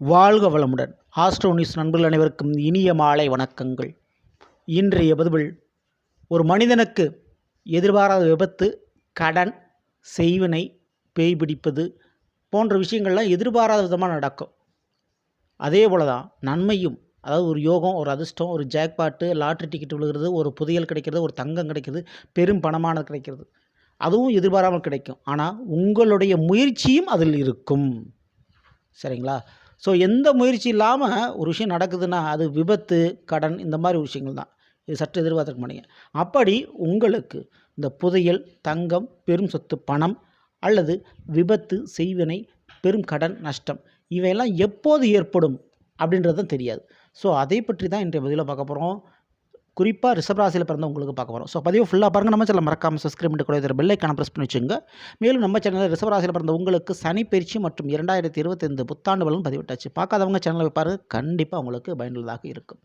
வாழ்க வளமுடன். Astro news நண்பர்கள் அனைவருக்கும் இனிய மாலை வணக்கங்கள். இன்றைய பதிவில் ஒரு மனிதனுக்கு எதிர்பாராத விபத்து கடன் செய்வினை பேய் பிடிப்பது போன்ற விஷயங்கள்லாம் எதிர்பாராத விதமாக நடக்கும். அதே போல் தான் நன்மையும் அதாவது ஒரு யோகம் ஒரு அதிர்ஷ்டம் ஒரு ஜாக்பாட்டு லாட்ரி டிக்கெட் விழுகிறது ஒரு புதையல் கிடைக்கிறது ஒரு தங்கம் கிடைக்கிறது பெரும் பணமானது கிடைக்கிறது. அதுவும் எதிர்பாராமல் கிடைக்கும். ஆனால் உங்களுடைய முயற்சியும் அதில் இருக்கும். சரிங்களா? ஸோ எந்த முயற்சி இல்லாமல் ஒரு விஷயம் நடக்குதுன்னா அது விபத்து கடன் இந்த மாதிரி விஷயங்கள் தான். இது சற்று எதிர்பார்த்துக்க மாட்டீங்க. அப்படி உங்களுக்கு இந்த புதையல் தங்கம் பெரும் சொத்து பணம் அல்லது விபத்து செய்வினை பெரும் கடன் நஷ்டம் இவையெல்லாம் எப்போது ஏற்படும் அப்படின்றது தான் தெரியாது. ஸோ அதை பற்றி தான் இன்றைய பதிலாக பார்க்க போகிறோம் குறிப்பாக ரிஷபராசியில் பிறந்த உங்களுக்கு பார்க்க வரும். ஸோ பதிவு ஃபுல்லாக பாருங்கள் நம்ம சேனல் மறக்காமல் சப்ஸ்கிரைப் பண்ணி கூட இதில் பெல்லைக்கான ப்ரெஸ் பண்ணி வச்சுங்க மேலும் நம்ம சேனலில் ரிஷபராசியில் பிறந்த உங்களுக்கு சனி பயிற்சி மற்றும் இரண்டாயிரத்தி இருபத்தைந்து புத்தாண்டு பலன் பதிவிட்டாச்சு. பார்க்காதவங்க சேனலை பாருங்க. கண்டிப்பாக உங்களுக்கு பயனுள்ளதாக இருக்கும்.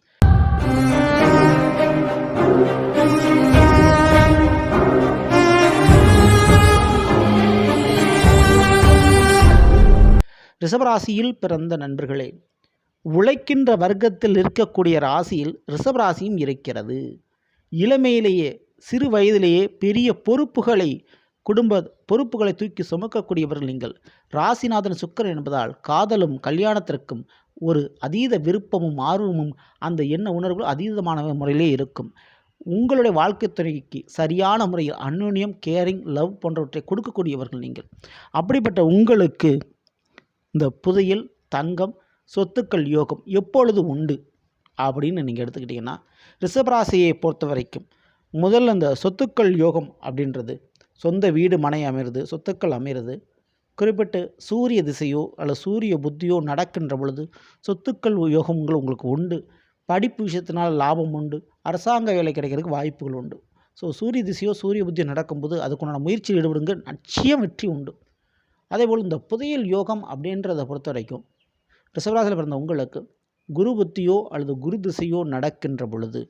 ரிஷபராசியில் பிறந்த நண்பர்களே உழைக்கின்ற வர்க்கத்தில் இருக்கக்கூடிய ராசியில் ரிஷபராசியும் இருக்கிறது. இளமையிலேயே சிறு வயதிலேயே பெரிய பொறுப்புகளை குடும்ப பொறுப்புகளை தூக்கி சுமக்கக்கூடியவர்கள் நீங்கள். ராசிநாதன் சுக்கரன் என்பதால் காதலும் கல்யாணத்திற்கும் ஒரு அதீத விருப்பமும் ஆர்வமும் அந்த எண்ண உணர்வுகள் அதீதமான முறையிலே இருக்கும். உங்களுடைய வாழ்க்கை துறைக்கு சரியான முறையில் அந்யோன்யம் கேரிங் லவ் போன்றவற்றை கொடுக்கக்கூடியவர்கள் நீங்கள். அப்படிப்பட்ட உங்களுக்கு இந்த புதையல் தங்கம் சொத்துக்கள் யோகம் எப்பொழுது உண்டு அப்படின்னு நீங்கள் எடுத்துக்கிட்டிங்கன்னா ரிஷபராசியை பொறுத்த வரைக்கும் முதல்ல இந்த சொத்துக்கள் யோகம் அப்படின்றது சொந்த வீடு மனை அமைகிறது சொத்துக்கள் அமைகிறது குறிப்பிட்டு சூரிய திசையோ அல்லது சூரிய புத்தியோ நடக்கின்ற பொழுது சொத்துக்கள் யோகங்கள் உங்களுக்கு உண்டு. படிப்பு விஷயத்தினால் லாபம் உண்டு. அரசாங்க வேலை கிடைக்கிறதுக்கு வாய்ப்புகள் உண்டு. ஸோ சூரிய திசையோ சூரிய புத்தியோ நடக்கும்போது அதுக்குண்டான முயற்சியில் ஈடுபடுங்க. நிச்சயம் வெற்றி உண்டு. அதேபோல் இந்த புதையல் யோகம் அப்படின்றத பொறுத்த வரைக்கும் ரிஷபராசியில் பிறந்த உங்களுக்கு குரு புத்தியோ அல்லது குரு திசையோ நடக்கின்ற பொழுது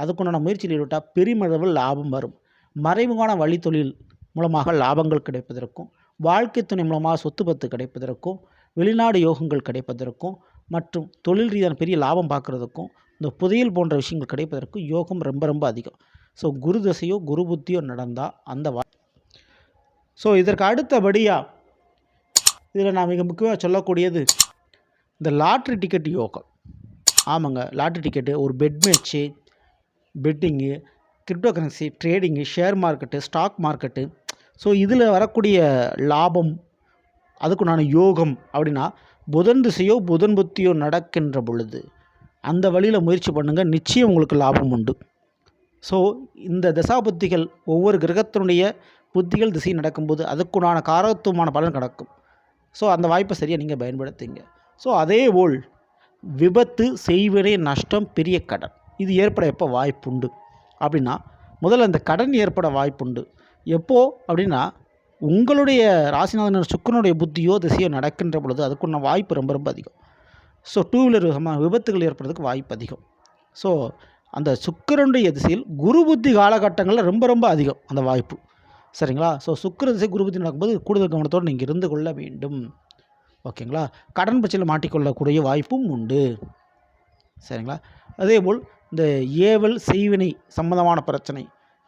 அதுக்குண்டான முயற்சியில் ஈடுபட்டால் பெருமளவில் லாபம் வரும். மறைமுகமான வழித்தொழில் மூலமாக லாபங்கள் கிடைப்பதற்கும் வாழ்க்கை துணை மூலமாக சொத்து பத்து கிடைப்பதற்கும் வெளிநாடு யோகங்கள் கிடைப்பதற்கும் மற்றும் தொழில் ரீதியான பெரிய லாபம் பார்க்குறதுக்கும் இந்த புதையல் போன்ற விஷயங்கள் கிடைப்பதற்கும் யோகம் ரொம்ப ரொம்ப அதிகம். ஸோ குரு திசையோ குரு புத்தியோ நடந்தால் அந்த வா ஸோ இதற்கு அடுத்தபடியாக இதில் நான் மிக முக்கியமாக சொல்லக்கூடியது இந்த லாட்ரி டிக்கெட் யோகம். ஆமாங்க லாட்ரி டிக்கெட்டு. ஒரு bet match betting crypto currency trading share market stock market so இதில் வரக்கூடிய லாபம் அதுக்குண்டான யோகம் அப்படின்னா புதன் திசையோ புதன் புத்தியோ நடக்கின்ற பொழுது அந்த வழியில் முயற்சி பண்ணுங்கள் நிச்சயம் உங்களுக்கு லாபம் உண்டு. ஸோ இந்த தசாபுத்திகள் ஒவ்வொரு கிரகத்தினுடைய புத்திகள் திசை நடக்கும்போது அதுக்குண்டான காரத்துவமான பலன் நடக்கும் ஸோ அந்த வாய்ப்பை சரியாக நீங்கள் பயன்படுத்துங்க. ஸோ அதே போல் விபத்து செய்வினை நஷ்டம் பெரிய கடன். இது ஏற்பட எப்போ வாய்ப்புண்டு? அப்படின்னா முதல்ல அந்த கடன் ஏற்பட வாய்ப்புண்டு. எப்போது அப்படின்னா உங்களுடைய ராசிநாதன் சுக்கரனுடைய புத்தியோ திசையோ நடக்கின்ற பொழுது அதுக்குள்ள வாய்ப்பு ரொம்ப ரொம்ப அதிகம். ஸோ டூ வீலர் விபத்துகள் ஏற்படுறதுக்கு வாய்ப்பு அதிகம். ஸோ அந்த சுக்கரனுடைய திசையில் குரு புத்தி காலகட்டங்களில் ரொம்ப ரொம்ப அதிகம் அந்த வாய்ப்பு. சரிங்களா? ஸோ சுக்கர திசை குரு புத்தி நடக்கும்போது கூடுதல் கவனத்தோடு நீங்கள் இருந்து கொள்ள வேண்டும். ஓகேங்களா? கடன் பிரச்சனையில் மாட்டிக்கொள்ளக்கூடிய வாய்ப்பும் உண்டு. சரிங்களா? அதேபோல் இந்த ஏவல் செய்வினை சம்பந்தமான பிரச்சனை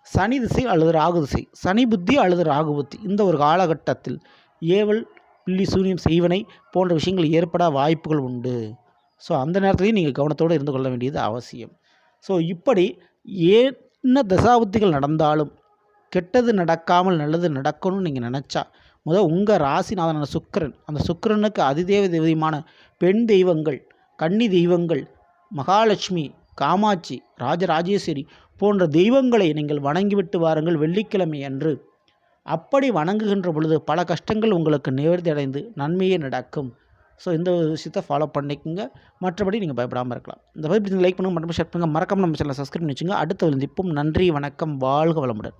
சனி திசை அல்லது ராகு திசை சனி புத்தி அல்லது ராகு புத்தி இந்த ஒரு காலகட்டத்தில் ஏவல் பில்லி சூனியம் செய்வனை போன்ற விஷயங்கள் ஏற்பட வாய்ப்புகள் உண்டு. ஸோ அந்த நேரத்துலையும் நீங்கள் கவனத்தோடு இருந்து கொள்ள வேண்டியது அவசியம். ஸோ இப்படி என்ன தசாபுத்திகள் நடந்தாலும் கெட்டது நடக்காமல் நல்லது நடக்கணும்னு நீங்கள் நினச்சா முதல் உங்கள் ராசிநாதனான சுக்கரன். அந்த சுக்கரனுக்கு அதிதேவ தெய்வமான பெண் தெய்வங்கள் கன்னி தெய்வங்கள் மகாலட்சுமி காமாட்சி ராஜராஜேஸ்வரி போன்ற தெய்வங்களை நீங்கள் வணங்கிவிட்டு வாருங்கள் வெள்ளிக்கிழமை அன்று. அப்படி வணங்குகின்ற பொழுது பல கஷ்டங்கள் உங்களுக்கு நிவர்த்தி அடைந்து நன்மையே நடக்கும். ஸோ இந்த விஷயத்தை ஃபாலோ பண்ணிக்கோங்க. மற்றபடி நீங்கள் பயப்படாமல் இருக்கலாம். இந்த மாதிரி லைக் பண்ணுங்கள் மற்றும் ஷேர் பண்ணுங்கள் மறக்காமல் நம்ம சேனலை சப்ஸ்கிரைப் பண்ணி வச்சுங்க அடுத்த விழுந்திப்பும் நன்றி வணக்கம் வாழ்க வளமுடன்.